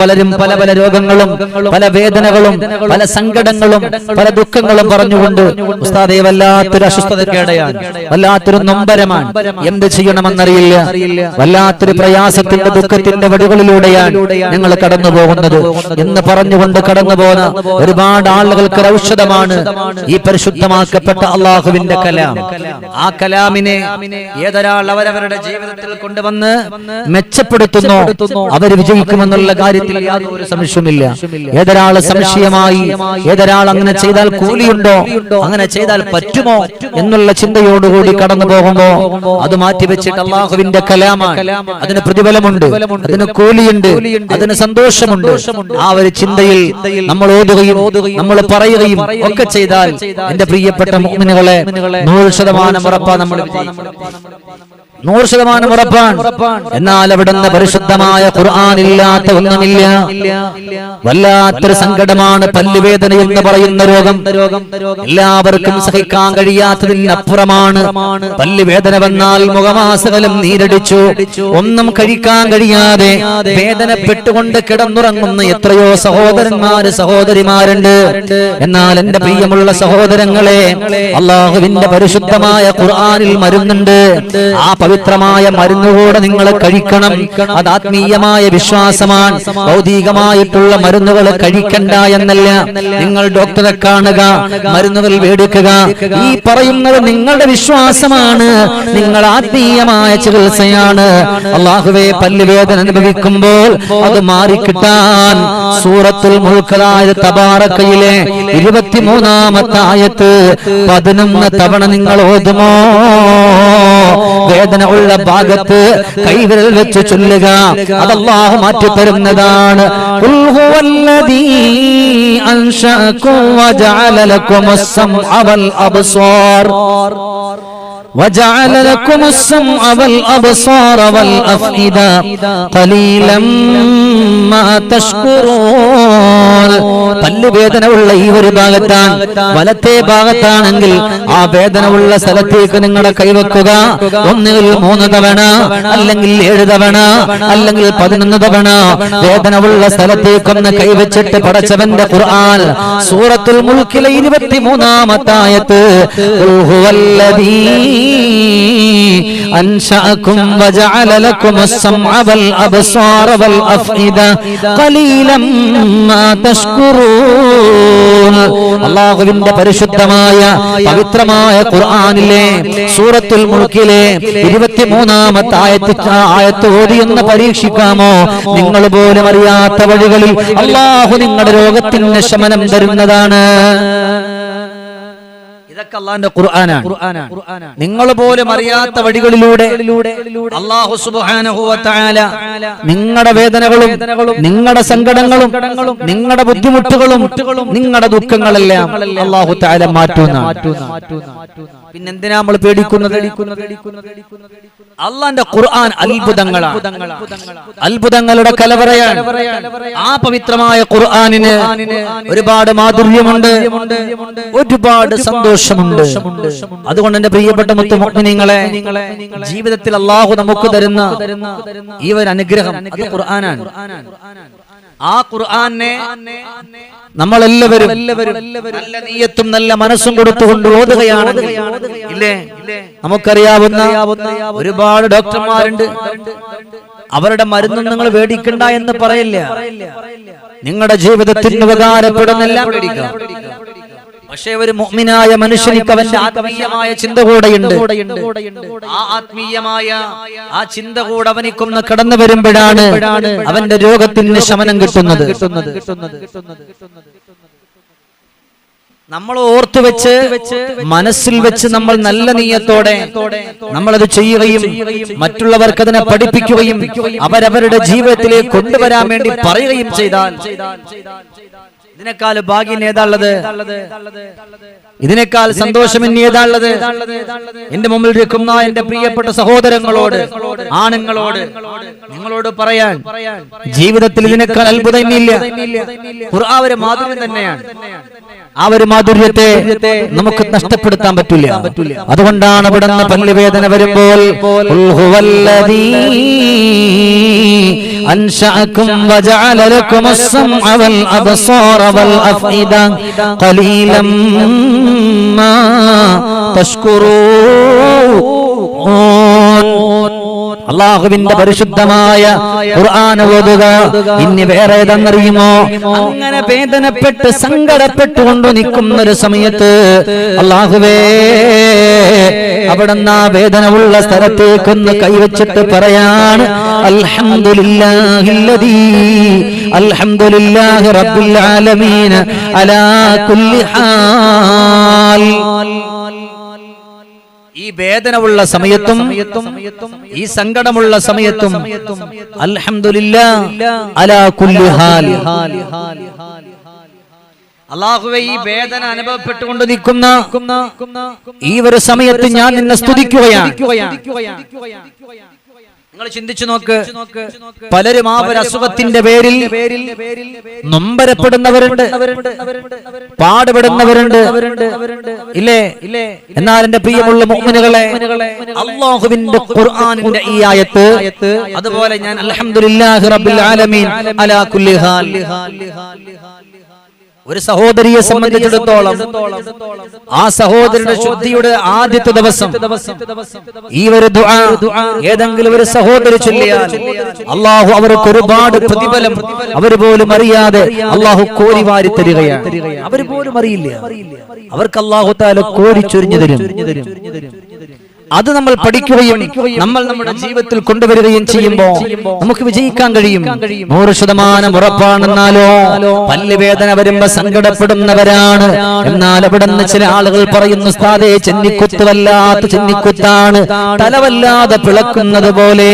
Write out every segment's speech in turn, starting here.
പലരും പല പല രോഗങ്ങളും പല വേദനകളും പല സങ്കടങ്ങളും പല ദുഃഖങ്ങളും പറഞ്ഞുകൊണ്ട് ഉസ്താദെ വല്ലാത്തൊരു അസ്വസ്ഥതക്കേടയാണ് വല്ലാത്തൊരു നൊമ്പരമാണ്. എന്ത് ചെയ്യണമെന്നറിയില്ല. വല്ലാത്തൊരു പ്രയാസത്തിന്റെ ദുഃഖത്തിന്റെ വടികളിലൂടെയാണ് ഞങ്ങൾ കടന്നു പോകുന്നത് എന്ന് പറഞ്ഞുകൊണ്ട് കടന്നു പോകുന്ന ഒരുപാട് ആളുകൾക്ക് ഔഷധമാണ് ഈ പരിശുദ്ധമാക്കപ്പെട്ട അള്ളാഹുവിന്റെ കലാം. ആ കലാമിനെ ഏതൊരാൾ അവരവരുടെ ജീവിതത്തിൽ കൊണ്ടുവന്ന് മെച്ചപ്പെടുത്തുന്നു അവർ വിജയിക്കുമെന്നുള്ള കാര്യത്തിൽ യാതൊരു സംശയമില്ല ഏതൊരാൾ സംശയമായി ഏതൊരാൾ അങ്ങനെ ചെയ്താൽ കൂലിയുണ്ടോ അങ്ങനെ ചെയ്താൽ പറ്റുമോ എന്നുള്ള ചിന്തയോടുകൂടി കടന്നു പോകുമ്പോ അത് മാറ്റിവെച്ചിട്ട് അള്ളാഹുവിന്റെ കലാമാണ്. അതിന് പ്രതിഫലമുണ്ട്. അതിന് കൂലിയുണ്ട്. അതിന് സന്തോഷമുണ്ട്. ആ ഒരു ചിന്തയിൽ നമ്മൾ ഓതുകയും നമ്മൾ പറയുകയും ഒക്കെ ചെയ്താൽ എന്റെ പ്രിയപ്പെട്ട മുഅ്മിനുകളെ നൂറ് ശതമാനം ഉറപ്പാ നമ്മൾ വിജയിക്കും നൂറ് ശതമാനം ഉറപ്പാണ്. എന്നാൽ അവിടുന്ന് പരിശുദ്ധമായ ഖുർആൻ ഖുർആാനില്ലാത്ത ഒന്നുമില്ല. വല്ലാത്തൊരു സങ്കടമാണ് പല്ലുവേദന എന്ന് പറയുന്ന രോഗം. എല്ലാവർക്കും സഹിക്കാൻ കഴിയാത്തതിനപ്പുറമാണ്. പല്ലുവേദന വന്നാൽ മുഖമാസകലം നീരടിച്ചു. ഒന്നും കഴിക്കാൻ കഴിയാതെ വേദനപ്പെട്ടുകൊണ്ട് കിടന്നുറങ്ങുന്ന എത്രയോ സഹോദരന്മാര് സഹോദരിമാരുണ്ട്. എന്നാൽ എന്റെ പ്രിയമുള്ള സഹോദരങ്ങളെ അള്ളാഹുവിന്റെ പരിശുദ്ധമായ ഖുർആാനിൽ മരുന്നുണ്ട്. ആ പവിത്രമായ മരുന്നുകൂടെ നിങ്ങൾ കഴിക്കണം. അത് ആത്മീയമായ വിശ്വാസമാണ്. ഭൗതികമായിട്ടുള്ള മരുന്നുകൾ കഴിക്കണ്ട എന്നല്ല. നിങ്ങൾ ഡോക്ടറെ കാണുക മരുന്നുകൾ മേടിക്കുക. ഈ പറയുന്നത് നിങ്ങളുടെ വിശ്വാസമാണ്. നിങ്ങൾ ആത്മീയമായ ചികിത്സയാണ്. അള്ളാഹുവെ പല്ലുവേദന അനുഭവിക്കുമ്പോൾ അത് മാറിക്കിട്ടാൻ സൂറത്തുൽ മുഴുക്കതായ തബാറക്കയിലെ ഇരുപത്തിമൂന്നാമത്തെ ആയത്ത് പതിനൊന്ന് തവണ നിങ്ങൾ ഓതുമോ? വേദന ഉള്ള ഭാഗത്ത് കൈവിരൽ വെച്ച് ചൊല്ലുക. അത് അല്ലാഹു മാറ്റി തരുന്നതാണ്. അൻശഅകും വജഅല ലക്കുമുസ്-സമഅ വൽ അബ്സാർ. وجعل لكم السمع والأبصار والأفئدة قليلا ما تشكرون പല്ല് വേദന ഉള്ള ഈ ഒരു ഭാഗത്താണ് വലത്തെ ഭാഗത്താണെങ്കിൽ ആ വേദന ഉള്ള സ്ഥലത്തേക്ക് നിങ്ങളുടെ കൈവെക്കുക ഒന്നുകിൽ മൂന്ന് തവണ അല്ലെങ്കിൽ ഏഴ് തവണ അല്ലെങ്കിൽ പതിനൊന്ന് തവണ വേദന ഉള്ള സ്ഥലത്തേക്കൊന്ന് കൈവച്ചിട്ട് പടച്ചവന്റെ ഖുർആൻ സൂറത്തുൽ മുൽക്കിലെ ഇരുപത്തിമൂന്നാമത്തായത്ത് ഖുൽ ഹുവല്ലദീ أنشأكم وجعل لكم السمع والأبصار والأفئدة قليلا ما تشكرون അള്ളാഹുവിന്റെ പരിശുദ്ധമായ പവിത്രമായ ഖുർആനിലെ സൂറത്തുൽ മുൽക്കിലെ ഇരുപത്തിമൂന്നാമത്തെ ആയത്ത് ആയത്ത് ഓടിയൊന്ന് പരീക്ഷിക്കാമോ നിങ്ങൾ പോലും അറിയാത്ത വഴികളിൽ അള്ളാഹു നിങ്ങളുടെ രോഗത്തിന് ശമനം തരുന്നതാണ് ഇതൊക്കെ അള്ളാന്റെ ഖുർആനാണ്. നിങ്ങൾ പോലും അറിയാത്ത വഴികളിലൂടെ അള്ളാഹു സുബ്ഹാനഹു വ തആല നിങ്ങളുടെ വേദനകളും നിങ്ങളുടെ സങ്കടങ്ങളും നിങ്ങളുടെ ബുദ്ധിമുട്ടുകളും നിങ്ങളുടെ ദുഃഖങ്ങളെല്ലാം അള്ളാഹു തആല മാറ്റുന്ന പിന്നെന്തിനാ നമ്മൾ പേടിക്കുന്നത്? അള്ളാന്റെ ഖുർആൻ അത്ഭുതങ്ങളാണ്. അത്ഭുതങ്ങളുടെ കലവറയാണ്. ആ പവിത്രമായ ഖുർആനിന് ഒരുപാട് മാധുര്യമുണ്ട്. ഒരുപാട് സന്തോഷമുണ്ട്. അതുകൊണ്ട് എന്റെ പ്രിയപ്പെട്ട മുത്തുമുഖ്മിനിങ്ങളെ ജീവിതത്തിൽ അള്ളാഹു നമുക്ക് തരുന്ന ഈ ഒരു അനുഗ്രഹം അത് ഖുർആനാണ്. ആ ഖുർആനെ നമ്മളെല്ലാവരും നല്ല നീയത്തും നല്ല മനസ്സും കൊടുത്തുകൊണ്ട് ഓതുകയാണ്. ഇല്ലേ? നമുക്കറിയാവുന്ന ഒരുപാട് ഡോക്ടർമാരുണ്ട്. അവരുടെ മരുന്നും നിങ്ങൾ മേടിക്കണ്ട എന്ന് പറയില്ല. നിങ്ങളുടെ ജീവിതത്തിന് ഉപകാരപ്പെടുന്നെല്ലാം പക്ഷേ ഒരു മുഅ്മിനായ മനുഷ്യനിക്ക് അവന്റെ ആത്മീയമായ ചിന്ത കൂടെയുണ്ട്. ആ ആത്മീയമായ ആ ചിന്ത കൂടെ അവനിക്കൊന്ന് കടന്നു വരുമ്പോഴാണ് അവന്റെ രോഗത്തിന് ശമനം കിട്ടുന്നത്. നമ്മൾ ഓർത്തു വെച്ച് മനസ്സിൽ വെച്ച് നമ്മൾ നല്ല നീയത്തോടെ നമ്മളത് ചെയ്യുകയും മറ്റുള്ളവർക്ക് അതിനെ പഠിപ്പിക്കുകയും അവരവരുടെ ജീവിതത്തിലേക്ക് കൊണ്ടുവരാൻ വേണ്ടി പറയുകയും ചെയ്താൽ ഇതിനേക്കാൾ ഭാഗ്യം ഏതാള്ളത് ഇതിനേക്കാൾ സന്തോഷം ഇനി ഏതാള്ളത് എന്റെ മുമ്പിൽ ഇരിക്കുന്ന എന്റെ പ്രിയപ്പെട്ട സഹോദരങ്ങളോട് ആണുങ്ങളോട് നിങ്ങളോട് പറയാൻ ജീവിതത്തിൽ ഇതിനേക്കാൾ അത്ഭുതം ഇനിയില്ല ഖുർആൻ ഒരു മാധുര്യം തന്നെയാണ് ആ ഒരു മാധുര്യത്തെ നമുക്ക് നഷ്ടപ്പെടുത്താൻ പറ്റില്ല അതുകൊണ്ടാണ് ഇവിടെ നിന്ന് പല്ലുവേദന വരുമ്പോൾ ഖുൽ ഹുവല്ലദീ അൻശഅകും വജഅല ലക്കും السمع والأبصار والأفئدة قليلا ما تشكرون അള്ളാഹുവിന്റെ പരിശുദ്ധമായ ഖുർആൻ ഓതുക. ഇനി വേറെ ഏതെന്നറിയുമോ അങ്ങനെ വേദനപ്പെട്ട് സങ്കടപ്പെട്ടുകൊണ്ട് നിൽക്കുന്ന ഒരു സമയത്ത് അള്ളാഹുവേ അവിടെ ആ വേദന ഉള്ള സ്ഥലത്തേക്കൊന്ന് കൈവച്ചിട്ട് പറയാണ് അൽഹംദുലില്ലാഹില്ലദീ അൽഹംദുലില്ലാഹി റബ്ബിൽ ആലമീൻ അലാ കുല്ലി ഹാൽ. ഈ വേദനയുള്ള സമയത്തും ഈ സങ്കടമുള്ള സമയത്തും അള്ളാഹുവെ ഈ വേദന അനുഭവപ്പെട്ടുകൊണ്ട് നിൽക്കുന്ന ഈ ഒരു സമയത്ത് ഞാൻ നിന്നെ സ്തുതിക്കുകയാണ്. നിങ്ങൾ ചിന്തിച്ചു നോക്ക്. പലരും ആ ഒരു അസുഖത്തിന്റെ പേരിൽ നൊമ്പരപ്പെടുന്നവരുണ്ട്. പാടുപെടുന്നവരുണ്ട്. ഇല്ലേ? ഇല്ലേ എന്നാൽ എന്റെ പ്രിയമുള്ള മുഅ്മിനുകളെ അള്ളാഹുവിന്റെ ഖുർആാനിന്റെ ഈ ആയത്ത് അതുപോലെ ഞാൻ അൽഹംദുലില്ലാഹി റബ്ബിൽ ആലമീൻ അലാ കുല്ലി ഹാൽ. ഒരു സഹോദരിയെ സംബന്ധിച്ചിടത്തോളം ആ സഹോദരിയുടെ ശുദ്ധിയുടെ ആദ്യത്തെ ദിവസം ഈ ഒരു ഏതെങ്കിലും ഒരു സഹോദരി ചൊല്ലിയാൽ അള്ളാഹു അവർക്ക് ഒരുപാട് പ്രതിഫലം അവർ പോലും അറിയാതെ അള്ളാഹു കോരി വാരി തരികയാണ്. അവർ പോലും അറിയില്ല. അവർക്ക് അള്ളാഹു താല കോരി ചൊരിഞ്ഞു തരും. അത് നമ്മൾ പഠിക്കുകയും നമ്മൾ നമ്മുടെ ജീവിതത്തിൽ കൊണ്ടുവരികയും ചെയ്യുമ്പോൾ നമുക്ക് വിജയിക്കാൻ കഴിയും. നൂറ് ശതമാനം ഉറപ്പാണെന്നാലോ? പല്ലുവേദന വരുമ്പോ സങ്കടപ്പെടുന്നവരാണ്. എന്നാൽ അവിടെ നിന്ന് ചില ആളുകൾ പറയുന്നു സ്ഥാതെ ചെന്നിക്കുത്ത് വല്ലാത്ത ചെന്നിക്കുത്താണ്. തലവല്ലാതെ പിളക്കുന്നത് പോലെ.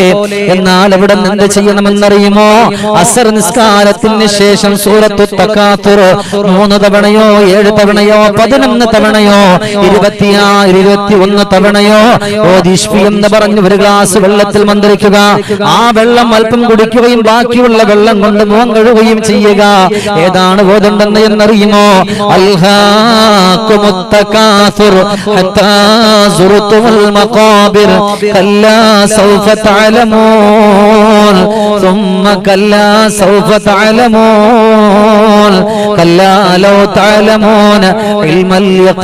എന്നാൽ അവിടെ നിന്ന് എന്ത് ചെയ്യണമെന്നറിയുമോ? അസർ നിസ്കാരത്തിന് ശേഷം സൂറത്തു തക്കാത്തുർ മൂന്ന് തവണയോ ഏഴ് തവണയോ പതിനൊന്ന് തവണയോ ഇരുപത്തിയാറ് ഇരുപത്തി ഒന്ന് തവണയോ ഓദിഷ്പി എന്ന് പറഞ്ഞ് ഒരു ഗ്ലാസ് വെള്ളത്തിൽ മന്ത്രിക്കുക ആ വെള്ളം അല്പം കുടിക്കുകയും ബാക്കിയുള്ള വെള്ളം കൊണ്ട് മുഖം കഴുകുകയും ചെയ്യുക ഏതാണ് ഓതുണ്ടെന്ന് എന്നറിയുമോ അൽഹാക്കുമുത്തകാസുർ ഹത്താ സുറുത്തുൽ മഖാബിർ കല്ലാ സൗഫ തഅലമൂൻ ثم كلا سوف تعلمون كلا لو تعلمون علم اليقين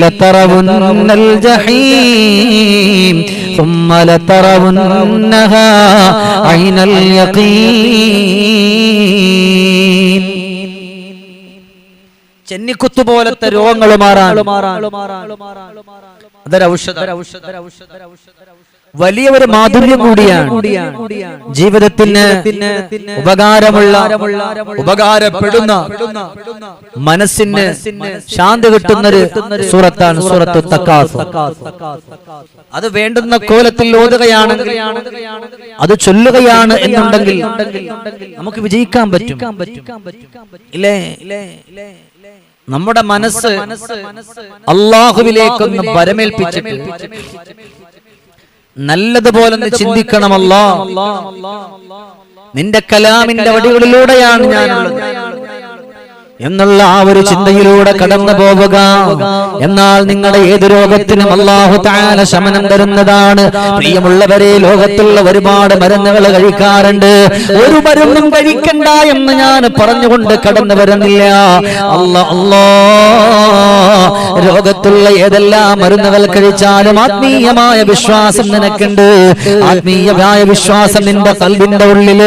لترون الجحيم ثم لترونها عين اليقين ചെന്നിക്കുത്തു പോലത്തെ രോഗങ്ങൾ മാറാൻ അതൊരൗഷധ വലിയ ഒരു മാധുര്യം കൂടിയാണ്. ജീവിതത്തിന് ഉപകാരമുള്ള ഉപകാരപ്പെടുന്ന മനസ്സിന് ശാന്തി കിട്ടുന്ന ഒരു സൂറത്താണ് സൂറത്ത് തക്കാസ് അത് വേണ്ടുന്ന കോലത്തിൽ ഓതുകയാണെങ്കിൽ അത് ചൊല്ലുകയാണ് എന്നുണ്ടെങ്കിൽ നമുക്ക് വിജയിക്കാൻ പറ്റും. ഇല്ലേ? നമ്മുടെ മനസ്സ് അള്ളാഹുവിലേക്കൊന്ന് പരമേൽപ്പിച്ചിട്ട് നല്ലതുപോലെ ചിന്തിക്കണമല്ലോ. നിന്റെ കലാമിന്റെ വടികളിലൂടെയാണ് ഞാനുള്ളത്. എന്നുള്ള ആ ഒരു ചിന്തയിലൂടെ കടന്നു പോവുക. എന്നാൽ നിങ്ങളുടെ ഏത് രോഗത്തിനും അള്ളാഹു താല ശമനം തരുന്നതാണ്. പ്രിയമുള്ളവരെ ലോകത്തുള്ള ഒരുപാട് മരുന്നുകൾ കഴിക്കാറുണ്ട്. ഒരു മരുന്നും കഴിക്കണ്ട എന്ന് ഞാൻ പറഞ്ഞുകൊണ്ട് കടന്നു വരുന്നില്ല. അല്ല അല്ലോ. ലോകത്തുള്ള ഏതെല്ലാം മരുന്നുകൾ കഴിച്ചാലും ആത്മീയമായ വിശ്വാസം നിനക്കുണ്ട്. ആത്മീയമായ വിശ്വാസം നിന്റെ കൽവിന്റെ ഉള്ളിൽ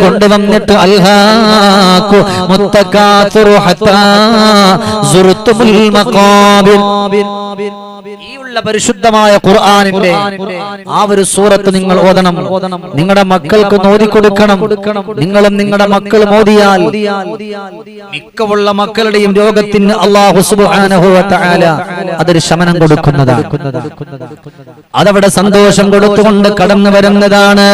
കൊണ്ടുവന്നിട്ട് അൽഹാക്കു സുറുത്തുമുൽ മഖാബിർ ഈ ഉള്ള പരിശുദ്ധമായ ഖുർആാനിന്റെ ആ ഒരു സൂറത്ത് നിങ്ങൾ ഓതണം. നിങ്ങളുടെ മക്കൾക്ക് ഓതി കൊടുക്കണം. നിങ്ങളും നിങ്ങളുടെ മക്കൾ മോദിയാൽ മിക്കവുള്ള മക്കളുടെയും രോഗത്തിന് അള്ളാഹു അതൊരു ശമനം കൊടുക്കുന്നതാണ്. അതവിടെ സന്തോഷം കൊടുത്തുകൊണ്ട് കടന്നു വരുന്നതാണ്.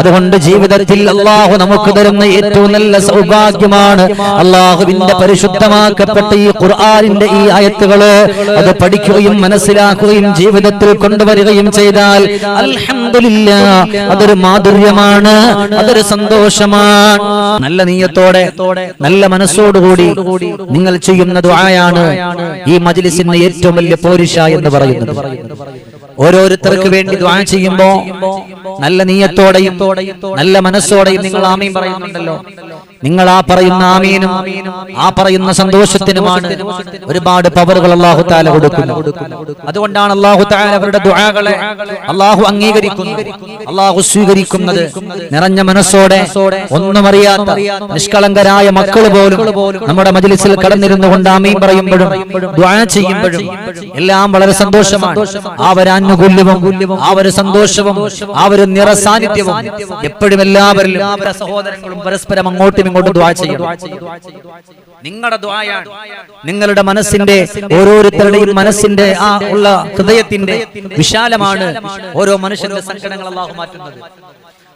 അതുകൊണ്ട് ജീവിതത്തിൽ അള്ളാഹു നമുക്ക് തരുന്ന ഏറ്റവും നല്ല സൗഭാഗ്യമാണ് അള്ളാഹുവിന്റെ പരിശുദ്ധമാക്കപ്പെട്ട ഈ ഖുർആാനിന്റെ ഈ ആയത്തുകൾ അത് പഠിക്കുകയും മനസ്സിലാക്കുകയും ജീവിതത്തിൽ കൊണ്ടുവരികയും ചെയ്താൽ അലഹമില്ല അതൊരു മാധുര്യമാണ് അതൊരു സന്തോഷമാണ്. നല്ല നീയത്തോടെ നല്ല മനസ്സോടുകൂടി നിങ്ങൾ ചെയ്യുന്ന ആയാണ് ഈ മജ്ലിസിന്റെ ഏറ്റവും വലിയ പോരിഷ എന്ന് പറയുന്നത്. ഓരോരുത്തർക്ക് വേണ്ടി ദ്വാ ചെയ്യുമ്പോ നല്ല നീയത്തോടെയും നല്ല മനസ്സോടെയും നിങ്ങൾ ആമയും പറയുന്നുണ്ടല്ലോ. നിങ്ങൾ ആ പറയുന്ന ആമീനും ആ പറയുന്ന സന്തോഷത്തിനുമാണ് ഒരുപാട് പവറുകൾ അള്ളാഹു താല കൊടുക്കുന്നു അതുകൊണ്ടാണ് അള്ളാഹു താല അവരുടെ ദുആകളെ അള്ളാഹു അംഗീകരിക്കുന്നു അള്ളാഹു സ്വീകരിക്കുന്നത്. നിറഞ്ഞ മനസ്സോടെ ഒന്നും അറിയാത്ത നിഷ്കളങ്കരായ മക്കൾ പോലും നമ്മുടെ മജിലിസിൽ കടന്നിരുന്നു കൊണ്ട് ആമീൻ പറയുമ്പോഴും ദുആ ചെയ്യുമ്പോഴും എല്ലാം വളരെ സന്തോഷമാണ്. ആ ഒരു ആനുകൂല്യവും ആ ഒരു സന്തോഷവും ആ ഒരു നിറസാന്നിധ്യവും എപ്പോഴും എല്ലാവരിലും സഹോദരങ്ങളും പരസ്പരം അങ്ങോട്ടും ഇങ്ങോട്ടും ദ്വാ ചെയ്യണം. നിങ്ങളുടെ ദ്വായാണ് നിങ്ങളുടെ മനസ്സിന്റെ ഓരോരുത്തരുടെയും മനസ്സിന്റെ ആ ഉള്ള ഹൃദയത്തിന്റെ വിശാലമാണ് ഓരോ മനുഷ്യന്റെ സങ്കടങ്ങൾ അള്ളാഹു മാറ്റുന്നത്.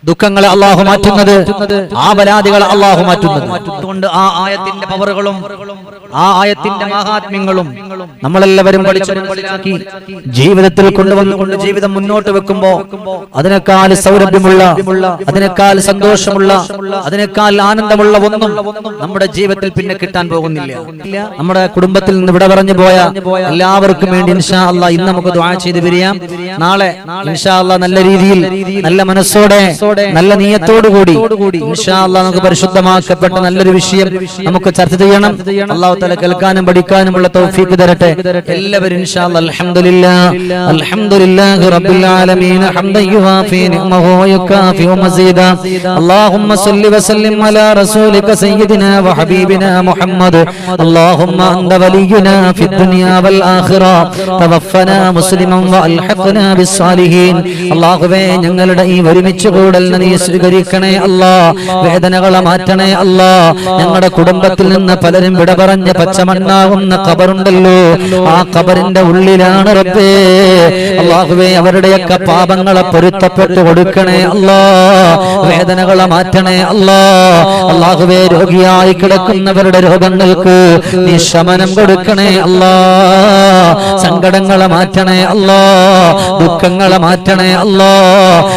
ദുഃഖങ്ങളെ അള്ളാഹു മാറ്റുന്നത്. ആ പരാതികളെ അള്ളാഹു മാറ്റുന്നത്. അതുകൊണ്ട് ആ ആയത്തിന്റെ പവറുകളും ആ ആയത്തിന്റെ മഹാത്മ്യങ്ങളും നമ്മളെല്ലാവരും പഠിച്ചു മനസ്സിലാക്കി ജീവിതത്തിൽ കൊണ്ടുവന്നുകൊണ്ട് ജീവിതം മുന്നോട്ട് വെക്കുമ്പോ അതിനേക്കാൾ സൗരഭ്യമുള്ള അതിനേക്കാൾ സന്തോഷമുള്ള അതിനേക്കാൾ ആനന്ദമുള്ള ഒന്നും നമ്മുടെ ജീവിതത്തിൽ പിന്നെ കിട്ടാൻ പോകുന്നില്ല. നമ്മുടെ കുടുംബത്തിൽ നിന്ന് ഇവിടെ പറഞ്ഞു പോയ എല്ലാവർക്കും വേണ്ടി ഇൻഷാ അല്ലാ ഇന്ന് നമുക്ക് ദ്വാ ചെയ്ത് പിരിയാം. നാളെ ഇൻഷാ അല്ലാ നല്ല രീതിയിൽ നല്ല മനസ്സോടെ നല്ല നീയത്തോടു കൂടി ഇൻഷാ അല്ലാ നമുക്ക് പരിശുദ്ധമാക്കപ്പെട്ട നല്ലൊരു വിഷയം നമുക്ക് ചർച്ച ചെയ്യണം. അള്ളാഹു തല കേൾക്കാനും പഠിക്കാനുമുള്ള തൗഫീഖ് തരട്ടെ എല്ലാവരും ഇൻഷാ അല്ലാ അൽഹംദുലില്ലാ അൽഹംദുലില്ലാഹി റബ്ബിൽ ആലമീൻ ഹംദൻ യുവാഫി നിഅമഹു വയുകാഫി മസീദാ اللهم صل وسلم على رسولك سيدنا وحبيبنا محمد اللهم انت ولينا في الدنيا والاخره توفنا مسلما والحقنا بالصالحين അള്ളാഹുവേ ഞങ്ങളുടെ ഈ ഒരുമിച്ച് കൂടൽ നീ സ്വീകരിക്കണേ അല്ലാ വേദനകളെ മാറ്റണേ അല്ലാ ഞങ്ങളുടെ കുടുംബത്തിൽ നിന്ന് പലരും വിട പറഞ്ഞ പച്ചമണ്ണാകുന്ന കബറുണ്ടല്ലോ ആ കബറിന്റെ ഉള്ളിലാണ് റബ്ബേ. അള്ളാഹുവേ അവരുടെയൊക്കെ പാപങ്ങളെ പൊരുത്തപ്പെട്ട് കൊടുക്കണേ അല്ലാ. വേദനകളെ മാറ്റണേ അല്ലാ. അള്ളാഹുവേ രോഗിയായി കിടക്കുന്നവരുടെ രോഗങ്ങൾക്ക് നീ ശമനം കൊടുക്കണേ അല്ലാ. സങ്കടങ്ങളെ മാറ്റണേ അല്ലാ. ദുഃഖങ്ങളെ മാറ്റണേ അല്ലാ.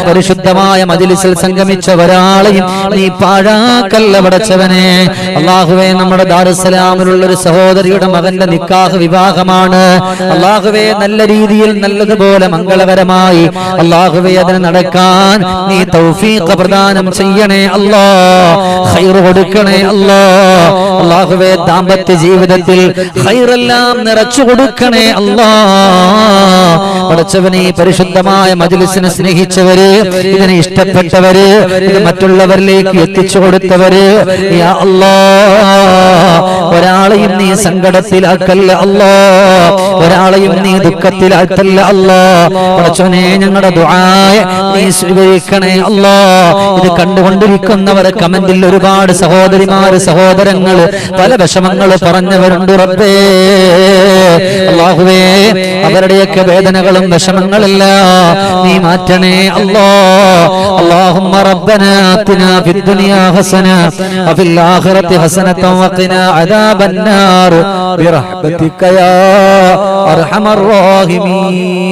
പരിശുദ്ധമായ മജിലിസിൽ സംഗമിച്ച ഒരാളെയും നീ പാഴാക്കല്ല പടച്ചവനെ. അള്ളാഹുവേ നമ്മുടെ ദാറുസലാമിലുള്ള ഒരു സഹോദരിയുടെ മകന്റെ നിക്കാഹ് വിവാഹമാണ്. അള്ളാഹുവെ നല്ല രീതിയിൽ നല്ലതുപോലെ മംഗളകരമായി അള്ളാഹുവെ അതിന് നടക്കാൻ നീ തൗഫീഖ് പ്രദാനം ചെയ്യണേ അല്ലാ കൊടുക്കണേ അല്ലാ അള്ളാഹുവെ ദാമ്പത്യ ജീവിതത്തിൽ ഹൈറെല്ലാം നിറച്ചു കൊടുക്കണേ അല്ലാ പടച്ചവനെ പരിശുദ്ധമായ മജിലിസിനെ സ്നേഹിച്ചവര് ഇതിനെ ഇഷ്ടപ്പെട്ടവര് ഇത് മറ്റുള്ളവരിലേക്ക് എത്തിച്ചു കൊടുത്തവര് ഒരാളെയും നീ സങ്കടത്തിലാക്കല്ല അല്ലോ ഒരാളെയും നീ ദുഃഖത്തിലാക്കല്ല അല്ലോ. പടച്ചവനെ ഞങ്ങളുടെ ദുആയ നീ സ്വീകരിക്കണേ അല്ലോ. ഇത് കണ്ടുകൊണ്ടിരിക്കുന്നവരെ കമന്റിൽ ഒരുപാട് സഹോദരിമാര് സഹോദരങ്ങൾ പല വിഷമങ്ങൾ പറഞ്ഞവരുണ്ട് റബ്ബേ. അള്ളാഹുവേ അവരുടെയൊക്കെ വേദനകളും വിഷമങ്ങളല്ല നീ മാറ്റണേ അല്ലാ اللهم ربنا آتنا في الدنيا حسنة وفي الآخرة حسنة وقنا عذاب النار برحمتك يا أرحم الراحمين